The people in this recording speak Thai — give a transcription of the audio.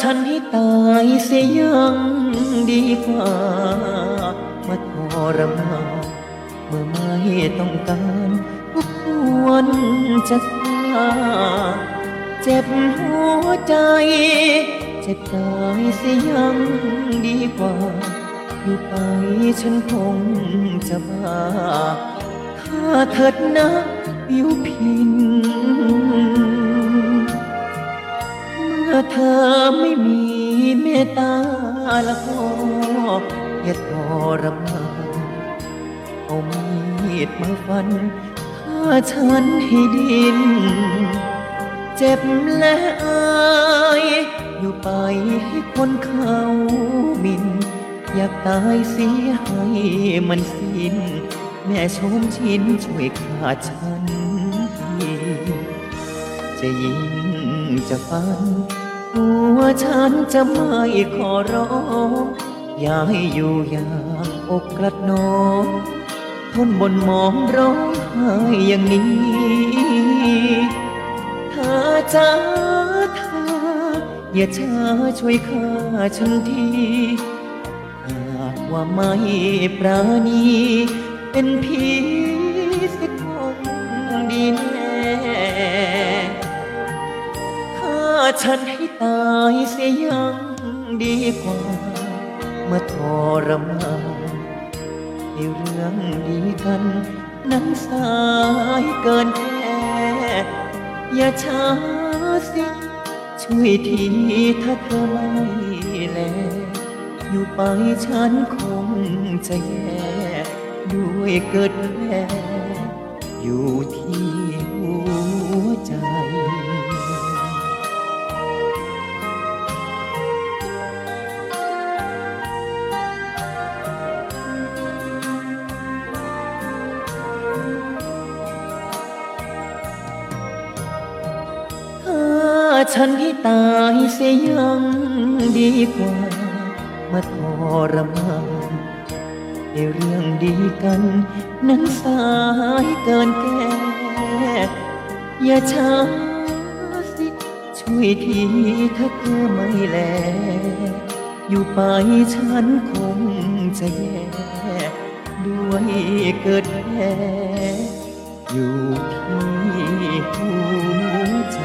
ฉันให้ตายเสียยังดีกว่ามาทรมานเมื่อไม่ต้องการก็ควรจะฆ่าเจ็บหัวใจ เจ็บกายเสียยังดีกว่าอยู่ไปฉันคงจะบ้าถ้าเถิดนะผิวพิน อเธอไม่มีเมตตาแล้วก็อย่าทรมานเอามีดมาฟันฆ่าฉันให้ดิน เจ็บและอายอยู่ไปให้คนเขาหมิน อยากตายเสียให้มันสิ้น แม่ชมชินช่วยขาดฉันทีจะยิงจะฟัน หัวฉันจะไม่ขอร้องอย่าให้อยู่อย่างอกกลัดน้องทนบนมองร้องไห้อย่างนี้เธอจ้าเธออย่าช้าช่วยข้าฉันทีหากว่าไม่ปราณีเป็นผีสิคงดีแน่ฆ่าฉัน ตายเสียยังดีกว่า เมาทรมานให้เรื่องดีกัน นั้นสายเกินแค่อย่าช้าสิ ช่วยทีถ้าเธอไม่แล อยู่ไปฉันคงจะแย่ด้วยเกิดแผลอยู่ที่หัวใจ ฉันให้ตายเสียยังดีกว่า มาทรมานในเรื่องดีกัน นั้นสายเกินแก้อย่าช้าสิ ช่วยทีถ้าเธอไม่แล อยู่ไปฉันคงจะแย่ด้วยเกิดแผลอยู่ที่หัวใจ